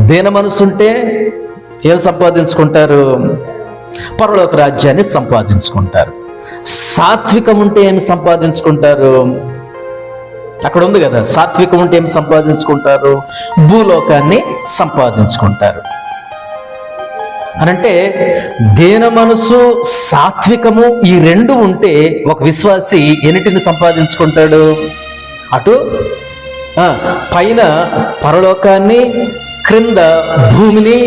దీన మనసుంటే ఏం సంపాదించుకుంటారు? పరలోక రాజ్యాన్ని సంపాదించుకుంటారు. సాత్వికం ఉంటే ఏమి సంపాదించుకుంటారు? అక్కడ ఉంది కదా సాత్వికం ఉంటే ఏమి సంపాదించుకుంటారు? భూలోకాన్ని సంపాదించుకుంటారు. అనంటే దేన మనసు సాత్వికము ఈ రెండు ఉంటే ఒక విశ్వాసి ఎన్నిటిని సంపాదించుకుంటాడు? అటు ఆ, పైన పరలోకాన్ని క్రింద భూమిని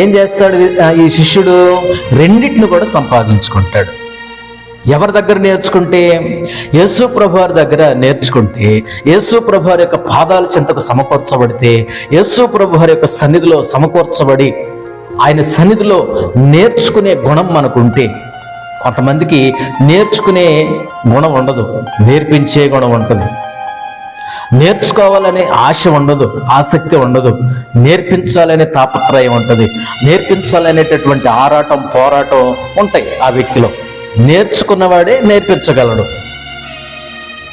ఏం చేస్తాడు ఈ శిష్యుడు? రెండింటిని కూడా సంపాదించుకుంటాడు. ఎవరి దగ్గర నేర్చుకుంటే? యేసు ప్రభువారి దగ్గర నేర్చుకుంటే యేసు ప్రభువారి యొక్క పాదాల చింతకు సమకూర్చబడితే యేసు ప్రభువారి యొక్క సన్నిధిలో సమకూర్చబడి ఆయన సన్నిధిలో నేర్చుకునే గుణం మనకుంటే కొంతమందికి నేర్చుకునే గుణం ఉండదు నేర్పించే గుణం ఉంటుంది. నేర్చుకోవాలనే ఆశ ఉండదు ఆసక్తి ఉండదు. నేర్పించాలనే తాపత్రయం ఉంటుంది. నేర్పించాలనేటటువంటి ఆరాటం పోరాటం ఉంటాయి ఆ వ్యక్తిలో. నేర్చుకున్నవాడే నేర్పించగలడు.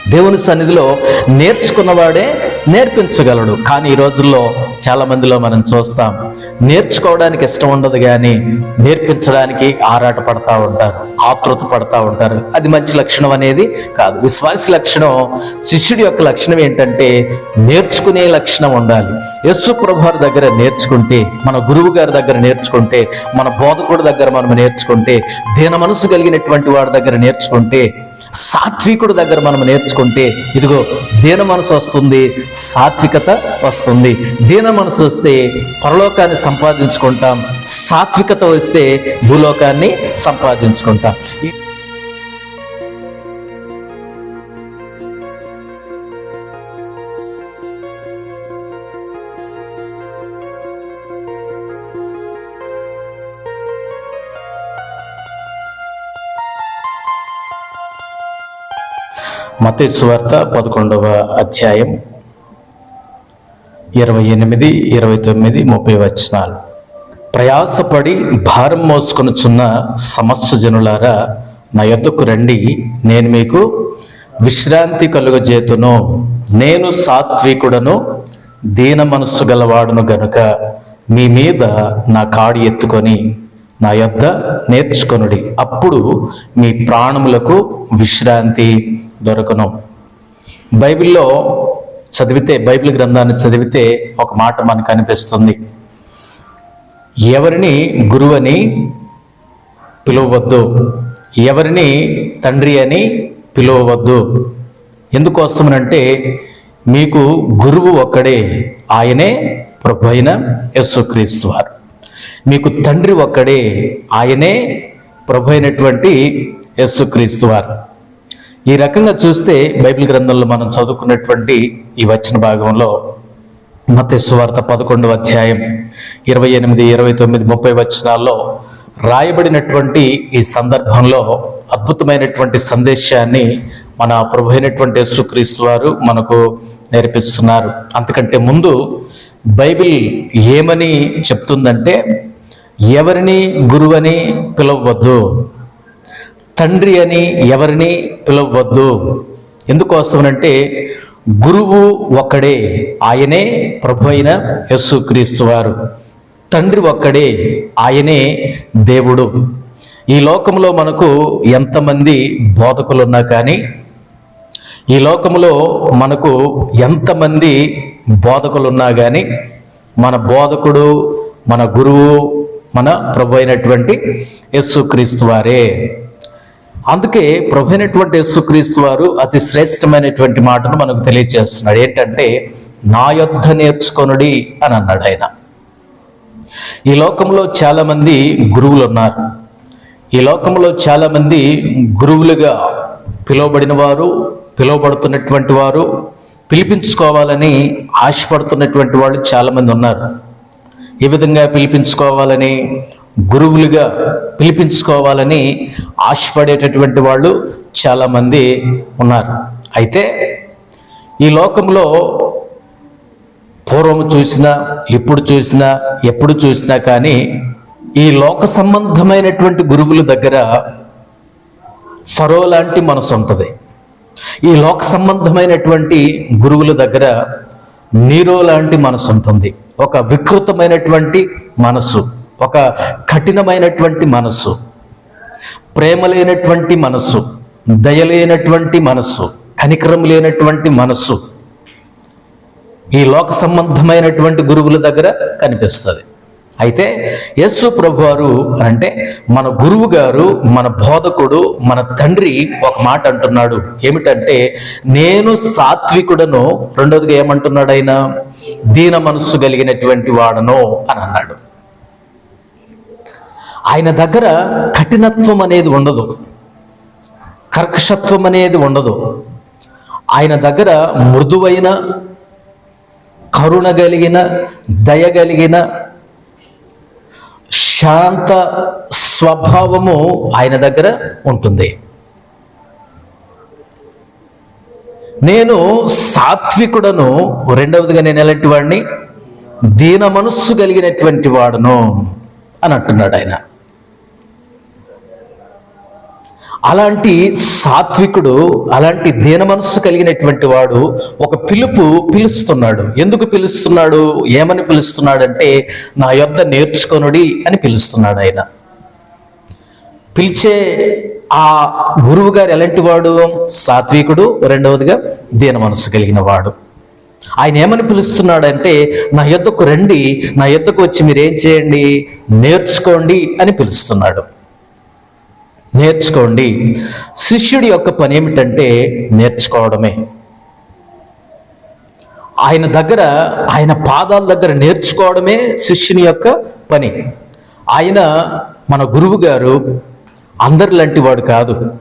దేవుని సన్నిధిలో నేర్చుకున్నవాడే నేర్పించగలడు. కానీ ఈ రోజుల్లో చాలా మందిలో మనం చూస్తాం నేర్చుకోవడానికి ఇష్టం ఉండదు కానీ నేర్పించడానికి ఆరాట పడతా ఉంటారు ఆతృత పడతా ఉంటారు. అది మంచి లక్షణం అనేది కాదు. విశ్వాసి లక్షణం శిష్యుడి యొక్క లక్షణం ఏంటంటే నేర్చుకునే లక్షణం ఉండాలి. యస్సు ప్రభువారి దగ్గర నేర్చుకుంటే మన గురువు గారి దగ్గర నేర్చుకుంటే మన బోధకుడి దగ్గర మనం నేర్చుకుంటే దీన మనసు కలిగినటువంటి వాడి దగ్గర నేర్చుకుంటే సాత్వికుడు దగ్గర మనం నేర్చుకుంటే ఇదిగో దీన మనసు వస్తుంది సాత్వికత వస్తుంది. దీన మనసు వస్తే పరలోకాన్ని సంపాదించుకుంటాం సాత్వికత వస్తే భూలోకాన్ని సంపాదించుకుంటాం. ఈ- సువార్త పదకొండవ అధ్యాయం ఇరవై ఎనిమిది ఇరవై తొమ్మిది ముప్పై వచనాలు. ప్రయాసపడి భారం మోసుకొనుచున్న సమస్త జనులారా నా యొద్దకు రండి నేను మీకు విశ్రాంతి కలుగజేతును. నేను సాత్వికుడను దీన మనస్సు గలవాడును గనుక మీ మీద నా కాడి ఎత్తుకొని నా యొద్ద నేర్చుకొనుడి. అప్పుడు మీ ప్రాణములకు విశ్రాంతి. దొరకను. బైబిల్లో చదివితే బైబిల్ గ్రంథాన్ని చదివితే ఒక మాట మనకు అనిపిస్తుంది. ఎవరిని గురువని పిలువవద్దు. ఎవరిని తండ్రి అని పిలువవద్దు. ఎందుకోసమనంటే మీకు గురువు ఒక్కడే ఆయనే ప్రభు అయిన యేసుక్రీస్తు వారు. మీకు తండ్రి ఒక్కడే ఆయనే ప్రభు అయినటువంటి యేసుక్రీస్తు వారు. ఈ రకంగా చూస్తే బైబిల్ గ్రంథంలో మనం చదువుకున్నటువంటి ఈ వచ్చిన భాగంలో మతేశ్వార్త పదకొండవ అధ్యాయం ఇరవై ఎనిమిది ఇరవై తొమ్మిది ముప్పై వచనాల్లో రాయబడినటువంటి ఈ సందర్భంలో అద్భుతమైనటువంటి సందేశాన్ని మన ప్రభు అయినటువంటి యేసుక్రీస్తు వారు మనకు నేర్పిస్తున్నారు. అంతకంటే ముందు బైబిల్ ఏమని చెప్తుందంటే ఎవరిని గురువని పిలవద్దు. తండ్రి అని ఎవరిని పిలవద్దు. ఎందుకోసమనంటే గురువు ఒక్కడే ఆయనే ప్రభు అయిన యేసుక్రీస్తు వారు. తండ్రి ఒక్కడే ఆయనే దేవుడు. ఈ లోకంలో మనకు ఎంతమంది బోధకులు ఉన్నా కానీ ఈ లోకంలో మనకు ఎంతమంది బోధకులు ఉన్నా కానీ మన బోధకుడు మన గురువు మన ప్రభు అయినటువంటి యేసుక్రీస్తు వారే. అందుకే ప్రభు అయినటువంటి యేసుక్రీస్తు వారు అతి శ్రేష్టమైనటువంటి మాటను మనకు తెలియజేస్తున్నాడు ఏంటంటే నా యొద్ధ నేర్చుకొనుడి అని అన్నాడు ఆయన. ఈ లోకంలో చాలా మంది గురువులు ఉన్నారు ఈ లోకంలో చాలా మంది గురువులుగా పిలువబడిన వారు పిలువబడుతున్నటువంటి వారు పిలిపించుకోవాలని ఆశపడుతున్నటువంటి వాళ్ళు చాలా మంది ఉన్నారు. ఏ విధంగా పిలిపించుకోవాలని గురువులుగా పిలిపించుకోవాలని ఆశపడేటటువంటి వాళ్ళు చాలామంది ఉన్నారు. అయితే ఈ లోకంలో పూర్వము చూసినా ఎప్పుడు చూసినా ఎప్పుడు చూసినా కానీ ఈ లోక సంబంధమైనటువంటి గురువుల దగ్గర ఫరో లాంటి మనసు ఉంటుంది. ఈ లోక సంబంధమైనటువంటి గురువుల దగ్గర నీరో లాంటి మనసు ఉంటుంది. ఒక వికృతమైనటువంటి మనసు. ఒక కఠినమైనటువంటి మనసు ప్రేమ లేనటువంటి మనసు దయ లేనటువంటి మనసు కనికరం లేనటువంటి మనసు ఈ లోక సంబంధమైనటువంటి గురువుల దగ్గర కనిపిస్తుంది. అయితే యేసు ప్రభు వారు అంటే మన గురువు గారు మన బోధకుడు మన తండ్రి ఒక మాట అంటున్నాడు. ఏమిటంటే నేను సాత్వికుడను రెండోదిగా ఏమంటున్నాడు ఆయన? దీన మనస్సు కలిగినటువంటి వాడను అని అన్నాడు. ఆయన దగ్గర కఠినత్వం అనేది ఉండదు. కర్కశత్వం అనేది ఉండదు. ఆయన దగ్గర మృదువైన కరుణ కలిగిన దయ కలిగిన శాంత స్వభావము ఆయన దగ్గర ఉంటుంది. నేను సాత్వికుడను రెండవదిగా నేను ఎలాంటి వాడిని? దీన మనస్సు కలిగినటువంటి వాడును అని అంటున్నాడు ఆయన. అలాంటి సాత్వికుడు అలాంటి దీన మనస్సు కలిగినటువంటి వాడు ఒక పిలుపు పిలుస్తున్నాడు. ఎందుకు పిలుస్తున్నాడు? ఏమని పిలుస్తున్నాడంటే నా యొద్ద నేర్చుకొనుడి అని పిలుస్తున్నాడు ఆయన. పిలిచే ఆ గురువు గారు ఎలాంటి వాడు? సాత్వికుడు రెండవదిగా దీన మనస్సు కలిగిన వాడు. ఆయన ఏమని పిలుస్తున్నాడంటే నా యొద్దకు రండి నా యొద్దకు వచ్చి మీరేం చేయండి? నేర్చుకోండి అని పిలుస్తున్నాడు. నేర్చుకోండి. శిష్యుడి యొక్క పని ఏమిటంటే నేర్చుకోవడమే. ఆయన దగ్గర ఆయన పాదాల దగ్గర నేర్చుకోవడమే శిష్యుని యొక్క పని. ఆయన మన గురువు గారు అందరి లాంటి వాడు కాదు.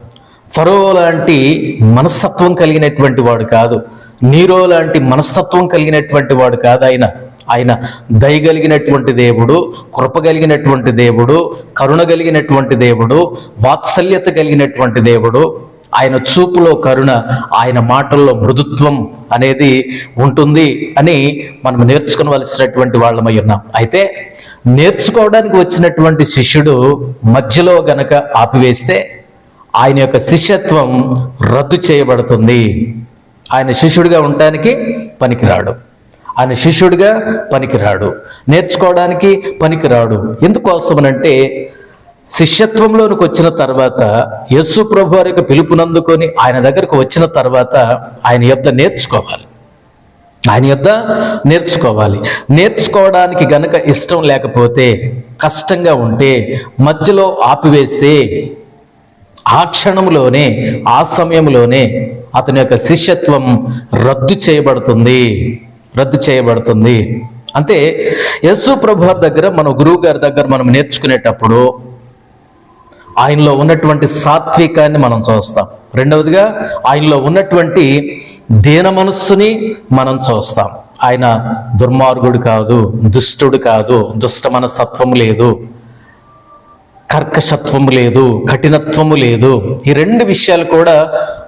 ఫరో లాంటి మనస్తత్వం కలిగినటువంటి వాడు కాదు. నీరో లాంటి మనస్తత్వం కలిగినటువంటి వాడు కాదు ఆయన. ఆయన దయగలిగినటువంటి దేవుడు కృపగలిగినటువంటి దేవుడు కరుణ కలిగినటువంటి దేవుడు వాత్సల్యత కలిగినటువంటి దేవుడు. ఆయన చూపులో కరుణ ఆయన మాటల్లో మృదుత్వం అనేది ఉంటుంది అని మనం నేర్చుకోవలసినటువంటి వాళ్ళమై ఉన్నాం. అయితే నేర్చుకోవడానికి వచ్చినటువంటి శిష్యుడు మధ్యలో గనక ఆపివేస్తే ఆయన యొక్క శిష్యత్వం రద్దు చేయబడుతుంది. ఆయన శిష్యుడిగా ఉండటానికి పనికిరాడు. ఆయన శిష్యుడిగా పనికిరాడు. నేర్చుకోవడానికి పనికిరాడు. ఎందుకోసమనంటే శిష్యత్వంలోనికి వచ్చిన తర్వాత యస్సు ప్రభు వారి యొక్క పిలుపునందుకొని ఆయన దగ్గరకు వచ్చిన తర్వాత ఆయన యొద్ద నేర్చుకోవాలి. ఆయన యొద్ద నేర్చుకోవాలి. నేర్చుకోవడానికి గనక ఇష్టం లేకపోతే కష్టంగా ఉంటే మధ్యలో ఆపివేస్తే ఆ క్షణంలోనే ఆ సమయంలోనే అతని యొక్క శిష్యత్వం రద్దు చేయబడుతుంది. రద్దు చేయబడుతుంది. అంతే యస్సు ప్రభువారి దగ్గర మన గురువు గారి దగ్గర మనం నేర్చుకునేటప్పుడు ఆయనలో ఉన్నటువంటి సాత్వికాన్ని మనం చూస్తాం. రెండవదిగా ఆయనలో ఉన్నటువంటి దీన మనస్సుని మనం చూస్తాం. ఆయన దుర్మార్గుడు కాదు దుష్టుడు కాదు దుష్ట మనస్తత్వం లేదు కర్కశత్వము లేదు కఠినత్వము లేదు. ఈ రెండు విషయాలు కూడా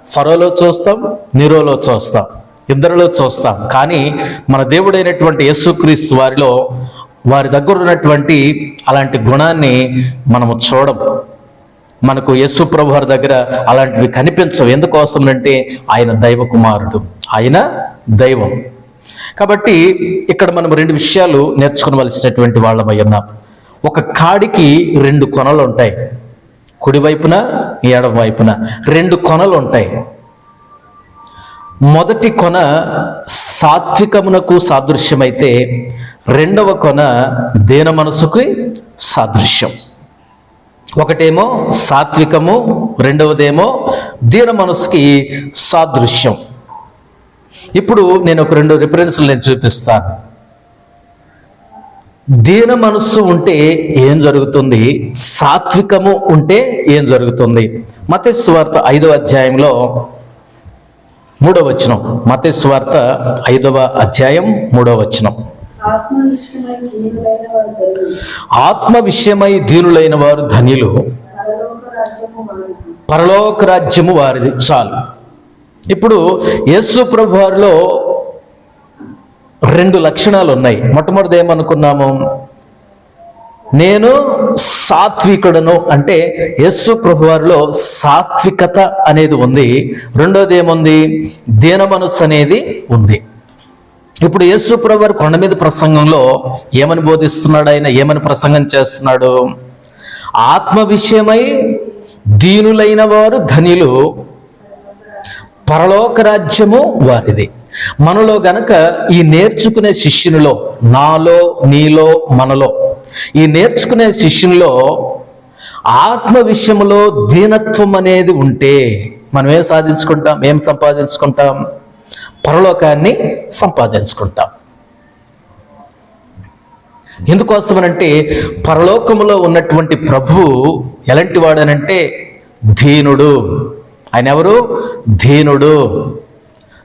ఫరోలో చూస్తాం నిరోలో చూస్తాం. ఇద్దరిలో చూస్తాం. కానీ మన దేవుడైనటువంటి యేసుక్రీస్తు వారిలో వారి దగ్గర ఉన్నటువంటి అలాంటి గుణాన్ని మనము చూడం. మనకు యేసు ప్రభు వారి దగ్గర అలాంటివి కనిపించవు. ఎందుకోసం అంటే ఆయన దైవ కుమారుడు ఆయన దైవం. కాబట్టి ఇక్కడ మనం రెండు విషయాలు నేర్చుకోవలసినటువంటి వాళ్ళమై ఉన్నాం. ఒక కాడికి రెండు కొనలు ఉంటాయి. కుడివైపున ఎడమ వైపున రెండు కొనలు ఉంటాయి. మొదటి కొన సాత్వికమునకు సాదృశ్యమైతే రెండవ కొన దేన మనసుకి సాదృశ్యం. ఒకటేమో సాత్వికము రెండవదేమో దీన మనసుకి సాదృశ్యం. ఇప్పుడు నేను ఒక రెండు రిఫరెన్స్లు నేను చూపిస్తాను. దీన మనస్సు ఉంటే ఏం జరుగుతుంది? సాత్వికము ఉంటే ఏం జరుగుతుంది? మతేశ్వార్త ఐదో అధ్యాయంలో మూడవ వచనం మతేశ్వార్త ఐదవ అధ్యాయం మూడవ వచనం ఆత్మ విషయమై ధీరులైన వారు ధన్యులు. పరలోక రాజ్యము వారిది. పరలోక రాజ్యము వారిది చాలు. ఇప్పుడు యేసు ప్రభు వారిలో రెండు లక్షణాలు ఉన్నాయి మొట్టమొదటి ఏమనుకున్నాము? నేను సాత్వికుడను అంటే యస్సు ప్రభువారిలో సాత్వికత అనేది ఉంది. రెండోది ఏముంది? దీన మనస్సు అనేది ఉంది. ఇప్పుడు యేసు ప్రభువారు కొండ మీద ప్రసంగంలో ఏమని బోధిస్తున్నాడు ఆయన? ఏమని ప్రసంగం చేస్తున్నాడు? ఆత్మ విషయమై దీనులైన వారు ధనిలు పరలోక రాజ్యము వారిది. మనలో గనక ఈ నేర్చుకునే శిష్యునిలో నాలో నీలో మనలో ఈ నేర్చుకునే శిష్యునిలో ఆత్మ విషయంలో దీనత్వం అనేది ఉంటే మనం ఏం సాధించుకుంటాం? ఏం సంపాదించుకుంటాం? పరలోకాన్ని సంపాదించుకుంటాం. ఎందుకోసమనంటే పరలోకములో ఉన్నటువంటి ప్రభువు ఎలాంటి వాడనంటే దీనుడు. ఆయన ఎవరు దీనుడు.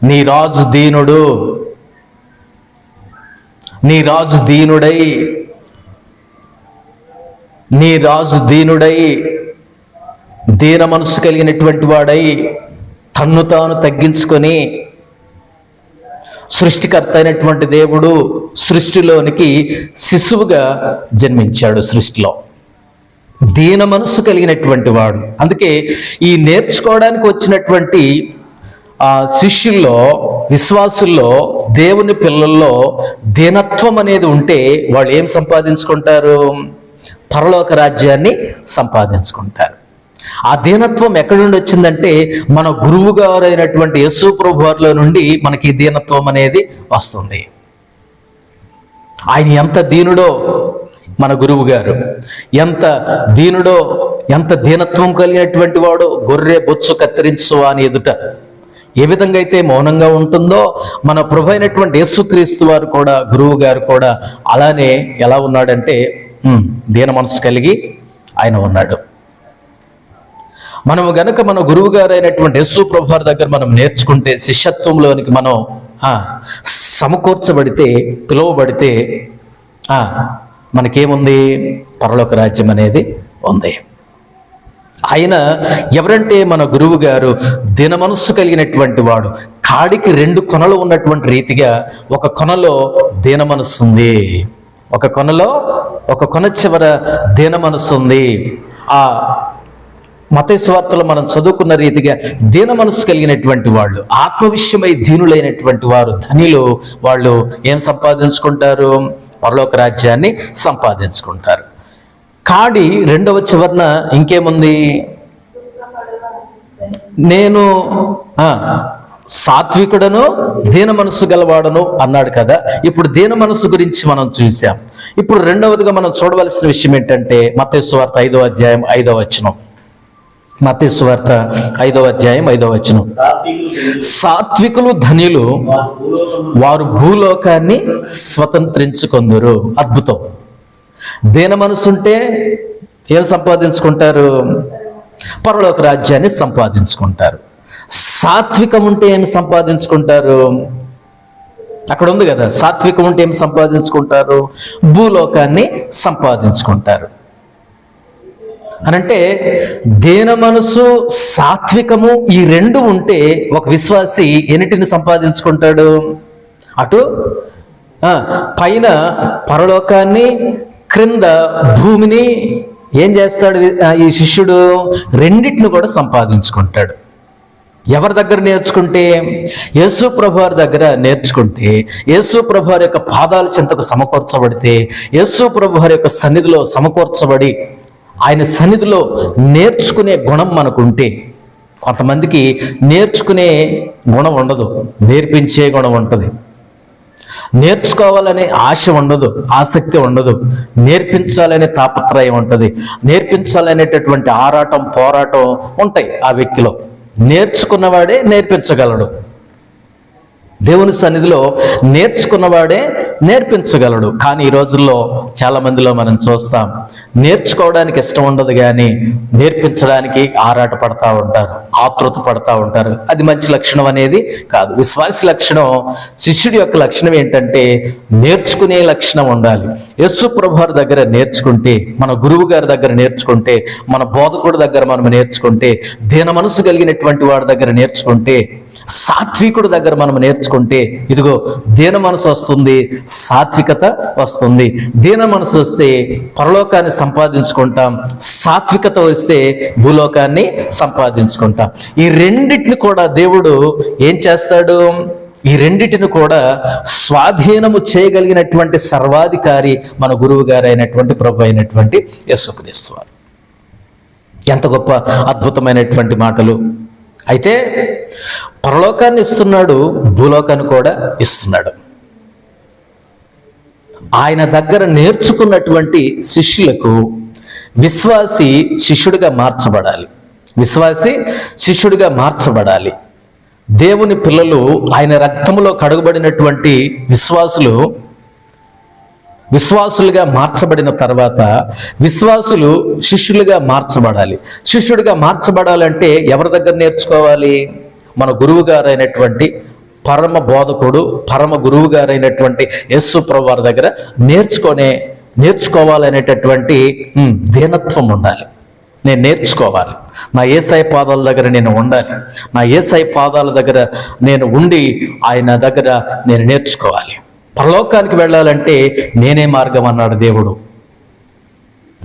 నీ రాజు దీనుడు. నీ రాజు దీనుడై నీ రాజు దీనుడై దీన మనసు కలిగినటువంటి వాడై తన్ను తాను తగ్గించుకొని సృష్టికర్త అయినటువంటి దేవుడు సృష్టిలోనికి శిశువుగా జన్మించాడు సృష్టిలో. దీన మనస్సు కలిగినటువంటి వాడు. అందుకే ఈ నేర్చుకోవడానికి వచ్చినటువంటి ఆ శిష్యుల్లో విశ్వాసుల్లో దేవుని పిల్లల్లో దీనత్వం అనేది ఉంటే వాళ్ళు ఏం సంపాదించుకుంటారు? పరలోక రాజ్యాన్ని సంపాదించుకుంటారు. ఆ దీనత్వం ఎక్కడి నుండి వచ్చిందంటే మన గురువు గారు అయినటువంటి యశు ప్రభు వారిలో నుండి మనకి దీనత్వం అనేది వస్తుంది. ఆయన ఎంత దీనుడో మన గురువు గారు ఎంత దీనుడో ఎంత దీనత్వం కలిగినటువంటి వాడో గొర్రె బొచ్చు కత్తిరించు అని ఎదుట ఏ విధంగా అయితే మౌనంగా ఉంటుందో మన ప్రభు అయినటువంటి యేసుక్రీస్తు వారు కూడా గురువు గారు కూడా అలానే ఎలా ఉన్నాడంటే దీన మనసు కలిగి ఆయన ఉన్నాడు. మనము గనక మన గురువు గారైనటువంటి అయినటువంటి యస్సు దగ్గర మనం నేర్చుకుంటే శిష్యత్వంలోనికి మనం సమకూర్చబడితే పిలువబడితే మనకేముంది? పరలోక రాజ్యం అనేది ఉంది. ఆయన ఎవరంటే మన గురువు గారు దినమనస్సు కలిగినటువంటి వాడు. కాడికి రెండు కొనలు ఉన్నటువంటి రీతిగా ఒక కొనలో దీనమనస్సు ఉంది. ఒక కొనలో ఒక కొన చివర దీన మనస్సు ఉంది. ఆ మత మనం చదువుకున్న రీతిగా దీన మనస్సు కలిగినటువంటి వాళ్ళు ఆత్మవిషయమై దీనులైనటువంటి వారు ధనిలు వాళ్ళు ఏం సంపాదించుకుంటారు? పరలోక రాజ్యాన్ని సంపాదించుకుంటారు. కాడి రెండవ చివరన ఇంకేముంది? నేను సాత్వికుడను దీన మనస్సు గలవాడను అన్నాడు కదా. ఇప్పుడు దీన మనస్సు గురించి మనం చూసాం. ఇప్పుడు రెండవదిగా మనం చూడవలసిన విషయం ఏంటంటే మతేశ్వార్త ఐదో అధ్యాయం ఐదవ వచనం. మతేశ్వార్త ఐదో అధ్యాయం ఐదో వచనం. సాత్వికులు ధనిలు వారు భూలోకాన్ని స్వతంత్రించుకొందురు. అద్భుతం. దీన మనసుంటే ఏం సంపాదించుకుంటారు? పరలోక రాజ్యాన్ని సంపాదించుకుంటారు. సాత్వికం ఉంటే ఏం సంపాదించుకుంటారు? అక్కడ ఉంది కదా సాత్వికం ఉంటే ఏం సంపాదించుకుంటారు? భూలోకాన్ని సంపాదించుకుంటారు. అనంటే దేన మనసు సాత్వికము ఈ రెండు ఉంటే ఒక విశ్వాసి ఎన్నిటిని సంపాదించుకుంటాడు? అటు పైన పరలోకాన్ని క్రింద భూమిని ఏం చేస్తాడు ఈ శిష్యుడు? రెండింటిని కూడా సంపాదించుకుంటాడు. ఎవరి దగ్గర నేర్చుకుంటే? యేసు ప్రభువారి దగ్గర నేర్చుకుంటే యేసు ప్రభువారి యొక్క పాదాల చింతకు సమకూర్చబడితే యేసు ప్రభువారి యొక్క సన్నిధిలో సమకూర్చబడి ఆయన సన్నిధిలో నేర్చుకునే గుణం మనకుంటే కొంతమందికి నేర్చుకునే గుణం ఉండదు నేర్పించే గుణం ఉంటుంది. నేర్చుకోవాలనే ఆశ ఉండదు ఆసక్తి ఉండదు నేర్పించాలనే తాపత్రయం ఉంటుంది నేర్పించాలనేటటువంటి ఆరాటం పోరాటం ఉంటాయి ఆ వ్యక్తిలో. నేర్చుకున్నవాడే నేర్పించగలడు. దేవుని సన్నిధిలో నేర్చుకున్నవాడే నేర్పించగలడు. కానీ ఈ రోజుల్లో చాలా మందిలో మనం చూస్తాం నేర్చుకోవడానికి ఇష్టం ఉండదు కానీ నేర్పించడానికి ఆరాట పడతా ఉంటారు ఆతృత పడతా ఉంటారు. అది మంచి లక్షణం అనేది కాదు. విశ్వాస లక్షణం శిష్యుడి యొక్క లక్షణం ఏంటంటే నేర్చుకునే లక్షణం ఉండాలి. యస్సు ప్రభువారి దగ్గర నేర్చుకుంటే మన గురువు గారి దగ్గర నేర్చుకుంటే మన బోధకుడి దగ్గర మనం నేర్చుకుంటే దీన మనసు కలిగినటువంటి వాడి దగ్గర నేర్చుకుంటే సాత్వికుడు దగ్గర మనం నేర్చుకుంటే ఇదిగో దీన మనసు వస్తుంది సాత్వికత వస్తుంది. దీన మనసు వస్తే పరలోకాన్ని సంపాదించుకుంటాం సాత్వికత వస్తే భూలోకాన్ని సంపాదించుకుంటాం. ఈ రెండిటిని కూడా దేవుడు ఏం చేస్తాడు? ఈ రెండిటిని కూడా స్వాధీనము చేయగలిగినటువంటి సర్వాధికారి మన గురువు గారు అయినటువంటి ప్రభు అయినటువంటి యేసుక్రీస్తు ఎంత గొప్ప అద్భుతమైనటువంటి మాటలు. అయితే పరలోకాన్ని ఇస్తున్నాడు భూలోకాన్ని కూడా ఇస్తున్నాడు. ఆయన దగ్గర నేర్చుకున్నటువంటి శిష్యులకు విశ్వాసి శిష్యుడిగా మార్చబడాలి. విశ్వాసి శిష్యుడిగా మార్చబడాలి. దేవుని పిల్లలు ఆయన రక్తములో కడుగబడినటువంటి విశ్వాసులు విశ్వాసులుగా మార్చబడిన తర్వాత విశ్వాసులు శిష్యులుగా మార్చబడాలి. శిష్యుడిగా మార్చబడాలంటే ఎవరి దగ్గర నేర్చుకోవాలి? మన గురువు గారైనటువంటి పరమ బోధకుడు పరమ గురువు గారైనటువంటి యేసు వారి దగ్గర నేర్చుకొనే నేర్చుకోవాలనేటటువంటి దీనత్వం ఉండాలి. నేను నేర్చుకోవాలి. నా ఏసై పాదాల దగ్గర నేను ఉండాలి. నా ఏసై పాదాల దగ్గర నేను ఉండి ఆయన దగ్గర నేను నేర్చుకోవాలి. పరలోకానికి వెళ్ళాలంటే నేనే మార్గం అన్నాడు దేవుడు.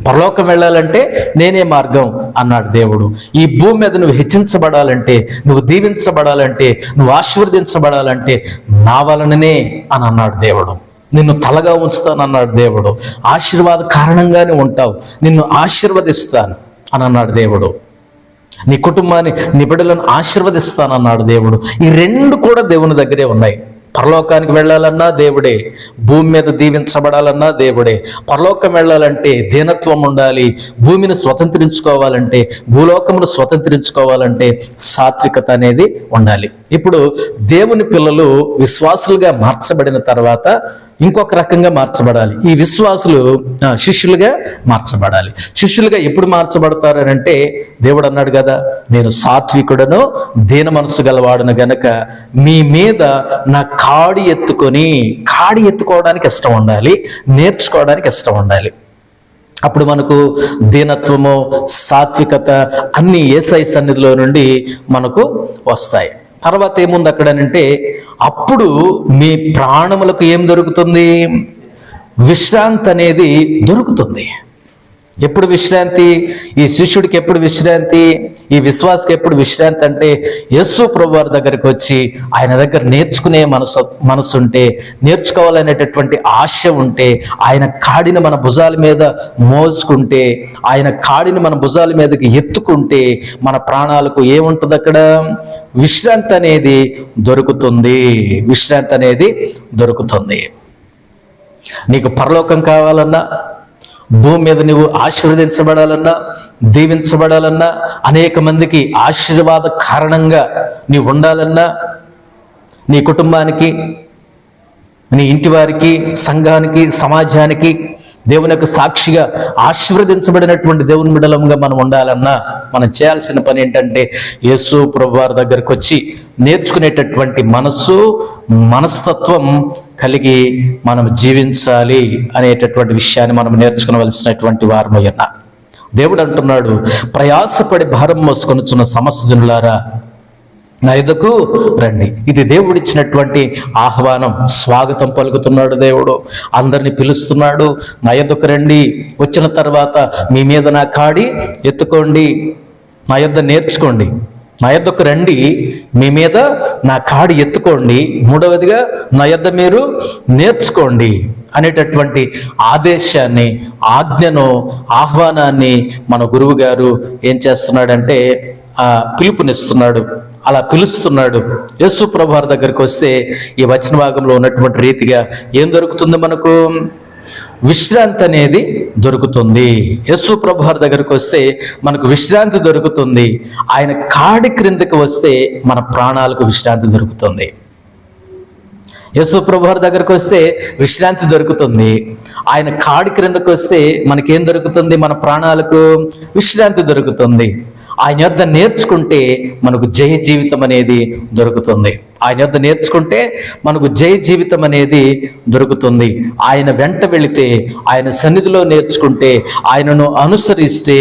పరలోకం వెళ్ళాలంటే నేనే మార్గం అన్నాడు దేవుడు. ఈ భూమి మీద నువ్వు హెచ్చించబడాలంటే నువ్వు దీవించబడాలంటే నువ్వు ఆశీర్వదించబడాలంటే నా వలననే అని అన్నాడు దేవుడు. నిన్ను తలగా ఉంచుతానన్నాడు దేవుడు. ఆశీర్వాద కారణంగానే ఉంటావు. నిన్ను ఆశీర్వదిస్తాను అని అన్నాడు దేవుడు. నీ కుటుంబాన్ని నిబిడలను ఆశీర్వదిస్తాను ఆశీర్వదిస్తానన్నాడు దేవుడు. ఈ రెండు కూడా దేవుని దగ్గరే ఉన్నాయి. పరలోకానికి వెళ్ళాలన్నా దేవుడే భూమి మీద దీవించబడాలన్నా దేవుడే. పరలోకం వెళ్ళాలంటే దీనత్వం ఉండాలి భూమిని స్వతంత్రించుకోవాలంటే భూలోకమును స్వతంత్రించుకోవాలంటే సాత్వికత అనేది ఉండాలి. ఇప్పుడు దేవుని పిల్లలు విశ్వాసులుగా మార్చబడిన తర్వాత ఇంకొక రకంగా మార్చబడాలి. ఈ విశ్వాసులు శిష్యులుగా మార్చబడాలి. శిష్యులుగా ఎప్పుడు మార్చబడతారు అంటే దేవుడు అన్నాడు కదా నేను సాత్వికుడను దీన మనసు గలవాడును గనక మీ మీద నా కాడి ఎత్తుకొని కాడి ఎత్తుకోవడానికి ఇష్టం ఉండాలి నేర్చుకోవడానికి ఇష్టం ఉండాలి. అప్పుడు మనకు దీనత్వము సాత్వికత అన్ని ఏసై సన్నిధిలో నుండి మనకు వస్తాయి. తర్వాత ఏముంది అక్కడనంటే అప్పుడు మీ ప్రాణములకు ఏం దొరుకుతుంది? విశ్రాంతి అనేది దొరుకుతుంది. ఎప్పుడు విశ్రాంతి? ఈ శిష్యుడికి ఎప్పుడు విశ్రాంతి? ఈ విశ్వాసకి ఎప్పుడు విశ్రాంతి అంటే యస్సు ప్రభువారి దగ్గరికి వచ్చి ఆయన దగ్గర నేర్చుకునే మనసు మనసు ఉంటే నేర్చుకోవాలనేటటువంటి ఆశ ఉంటే ఆయన కాడిని మన భుజాల మీద మోసుకుంటే ఆయన కాడిని మన భుజాల మీదకి ఎత్తుకుంటే మన ప్రాణాలకు ఏముంటుంది అక్కడ? విశ్రాంతి అనేది దొరుకుతుంది. విశ్రాంతి అనేది దొరుకుతుంది. నీకు పరలోకం కావాలన్నా భూమి మీద నువ్వు ఆశీర్వదించబడాలన్నా దీవించబడాలన్నా అనేక మందికి ఆశీర్వాద కారణంగా నీవు ఉండాలన్నా నీ కుటుంబానికి నీ ఇంటి వారికి సంఘానికి సమాజానికి దేవుని యొక్క సాక్షిగా ఆశీర్వదించబడినటువంటి దేవుని బిడలంగా మనం ఉండాలన్నా మనం చేయాల్సిన పని ఏంటంటే యేసు ప్రభువారి దగ్గరకు వచ్చి నేర్చుకునేటటువంటి మనస్సు మనస్తత్వం కలిగి మనం జీవించాలి అనేటటువంటి విషయాన్ని మనం నేర్చుకునవలసినటువంటి వారమై ఉన్నాం దేవుడు అంటున్నాడు ప్రయాసపడి భారం మోసుకొనుచున్న సమస్య జనులారా నా ఎదుకు రండి. ఇది దేవుడిచ్చినటువంటి ఆహ్వానం స్వాగతం పలుకుతున్నాడు దేవుడు. అందరిని పిలుస్తున్నాడు నా ఎదుకు రండి. వచ్చిన తర్వాత మీ మీద నా కాడి ఎత్తుకోండి. నా యొద్ద నేర్చుకోండి. నా యొద్దకు రండి. మీ మీద నా కాడి ఎత్తుకోండి. మూడవదిగా నా యొద్ద మీరు నేర్చుకోండి అనేటటువంటి ఆదేశాన్ని ఆజ్ఞను ఆహ్వానాన్ని మన గురువు గారు ఏం చేస్తున్నాడంటే ఆ పిలుపునిస్తున్నాడు. అలా పిలుస్తున్నాడు. యేసు ప్రభు దగ్గరికి వస్తే ఈ వచన భాగంలో ఉన్నటువంటి రీతిగా ఏం దొరుకుతుంది మనకు? విశ్రాంతి అనేది దొరుకుతుంది. యేసు ప్రభు దగ్గరికి వస్తే మనకు విశ్రాంతి దొరుకుతుంది. ఆయన కాడి క్రిందకి వస్తే మన ప్రాణాలకు విశ్రాంతి దొరుకుతుంది. యేసు ప్రభు దగ్గరకు వస్తే విశ్రాంతి దొరుకుతుంది. ఆయన కాడి క్రిందకు వస్తే మనకేం దొరుకుతుంది? మన ప్రాణాలకు విశ్రాంతి దొరుకుతుంది. ఆయన యొద్ నేర్చుకుంటే మనకు జయ జీవితం అనేది దొరుకుతుంది. ఆయన యొద్ నేర్చుకుంటే మనకు జయ జీవితం అనేది దొరుకుతుంది. ఆయన వెంట వెళితే ఆయన సన్నిధిలో నేర్చుకుంటే ఆయనను అనుసరిస్తే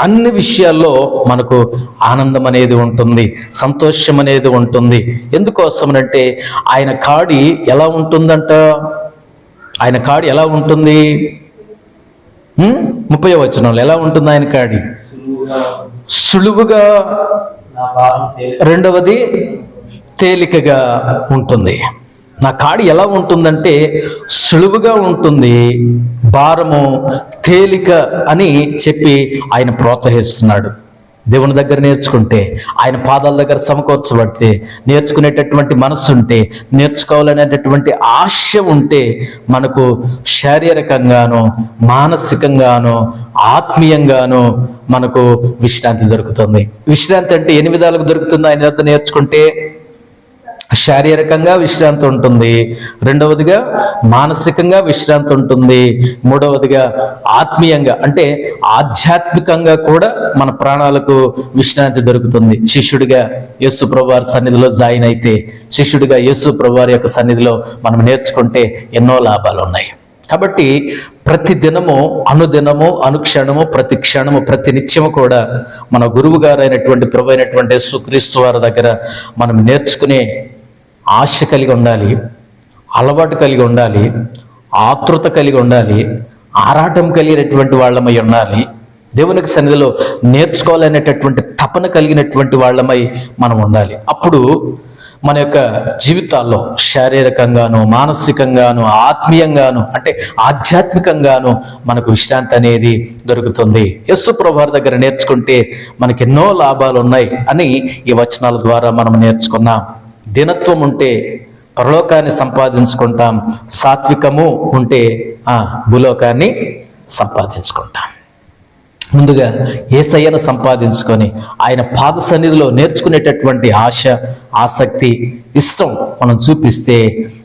అన్ని విషయాల్లో మనకు ఆనందం అనేది ఉంటుంది సంతోషం అనేది ఉంటుంది. ఎందుకోసమనంటే ఆయన కాడి ఎలా ఉంటుందంట? ఆయన కాడి ఎలా ఉంటుంది? ఉం? ముప్పై వచనంలో ఎలా ఉంటుంది ఆయన కాడి? సులువుగా రెండవది తేలికగా ఉంటుంది. నా కాడి ఎలా ఉంటుందంటే సులువుగా ఉంటుంది భారము తేలిక అని చెప్పి ఆయన ప్రోత్సహిస్తున్నాడు. దేవుని దగ్గర నేర్చుకుంటే ఆయన పాదాల దగ్గర సమకూర్చబడితే నేర్చుకునేటటువంటి మనసు ఉంటే నేర్చుకోవాలనేటటువంటి ఆశ ఉంటే మనకు శారీరకంగాను మానసికంగాను ఆత్మీయంగాను మనకు విశ్రాంతి దొరుకుతుంది. విశ్రాంతి అంటే ఎన్ని విధాలుగా దొరుకుతుంది ఆయన దగ్గర నేర్చుకుంటే. శారీరకంగా విశ్రాంతి ఉంటుంది. రెండవదిగా మానసికంగా విశ్రాంతి ఉంటుంది. మూడవదిగా ఆత్మీయంగా అంటే ఆధ్యాత్మికంగా కూడా మన ప్రాణాలకు విశ్రాంతి దొరుకుతుంది. శిష్యుడిగా యేసు ప్రభువారి సన్నిధిలో జాయిన్ అయితే శిష్యుడిగా యేసు ప్రభువారి యొక్క సన్నిధిలో మనం నేర్చుకుంటే ఎన్నో లాభాలు ఉన్నాయి. కాబట్టి ప్రతి దినము అనుదినము అనుక్షణము ప్రతి క్షణము ప్రతి నిత్యము కూడా మన గురువు గారైనటువంటి ప్రభు అయినటువంటి సుక్రీస్తు వారి దగ్గర మనం నేర్చుకునే ఆశ కలిగి ఉండాలి అలవాటు కలిగి ఉండాలి ఆతృత కలిగి ఉండాలి ఆరాటం కలిగినటువంటి వాళ్ళమై ఉండాలి దేవునికి సన్నిధిలో నేర్చుకోవాలనేటటువంటి తపన కలిగినటువంటి వాళ్ళమై మనం ఉండాలి. అప్పుడు మన యొక్క జీవితాల్లో శారీరకంగాను మానసికంగాను ఆత్మీయంగాను అంటే ఆధ్యాత్మికంగాను మనకు విశ్రాంతి అనేది దొరుకుతుంది. యస్సు ప్రభారి దగ్గర నేర్చుకుంటే మనకి ఎన్నో లాభాలు ఉన్నాయి అని ఈ వచనాల ద్వారా మనం నేర్చుకున్నాం. దినత్వం ఉంటే పరలోకాన్ని సంపాదించుకుంటాం సాత్వికము ఉంటే ఆ భూలోకాన్ని సంపాదించుకుంటాం. ముందుగా ఏసయ్యను సంపాదించుకొని ఆయన పాద సన్నిధిలో నేర్చుకునేటటువంటి ఆశ ఆసక్తి ఇష్టం మనం చూపిస్తే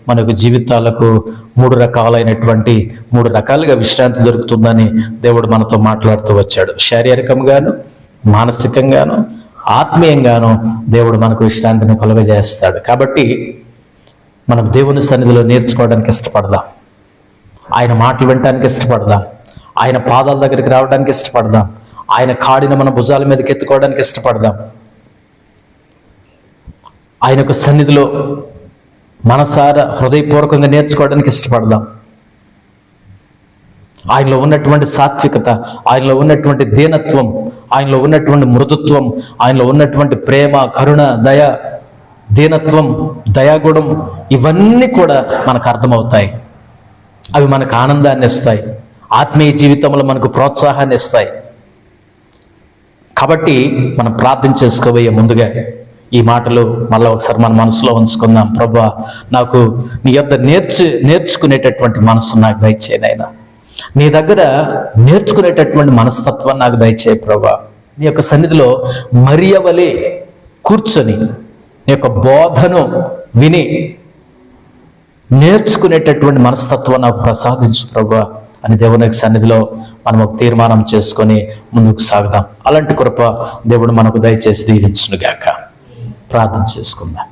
మనకు జీవితాలకు మూడు రకాలైనటువంటి మూడు రకాలుగా విశ్రాంతి దొరుకుతుందని దేవుడు మనతో మాట్లాడుతూ వచ్చాడు. శారీరకంగాను మానసికంగాను ఆత్మీయంగాను దేవుడు మనకు విశ్రాంతిని కలుగజేస్తాడు. కాబట్టి మనం దేవుని సన్నిధిలో నేర్చుకోవడానికి ఇష్టపడదాం. ఆయన మాటలు వినటానికి ఇష్టపడదాం. ఆయన పాదాల దగ్గరికి రావడానికి ఇష్టపడదాం. ఆయన కాడిన మన భుజాల మీదకి ఎత్తుకోవడానికి ఇష్టపడదాం. ఆయన యొక్క సన్నిధిలో మనసార హృదయపూర్వకంగా నేర్చుకోవడానికి ఇష్టపడదాం. ఆయనలో ఉన్నటువంటి సాత్వికత ఆయనలో ఉన్నటువంటి దీనత్వం ఆయనలో ఉన్నటువంటి మృదుత్వం ఆయనలో ఉన్నటువంటి ప్రేమ కరుణ దయ దీనత్వం దయాగుణం ఇవన్నీ కూడా మనకు అర్థమవుతాయి. అవి మనకు ఆనందాన్ని ఇస్తాయి. ఆత్మీయ జీవితంలో మనకు ప్రోత్సాహాన్ని ఇస్తాయి. కాబట్టి మనం ప్రార్థన చేసుకోబోయే ముందుగా ఈ మాటలు మళ్ళీ ఒకసారి మన మనసులో ఉంచుకుందాం. ప్రభా నాకు నీ యొక్క నేర్చు నేర్చుకునేటటువంటి మనసు నాకు దయచేయి నీ దగ్గర నేర్చుకునేటటువంటి మనస్తత్వం నాకు దయచేయ ప్రభా. నీ యొక్క సన్నిధిలో మరియవలే కూర్చొని నీ యొక్క బోధను విని నేర్చుకునేటటువంటి మనస్తత్వం నాకు ప్రసాదించు ప్రభా అని దేవుని యొక్క సన్నిధిలో మనం ఒక తీర్మానం చేసుకొని ముందుకు సాగుదాం. అలాంటి కృప దేవుడు మనకు దయచేసి దీవించునుగాక. ప్రార్థన చేసుకుందాం.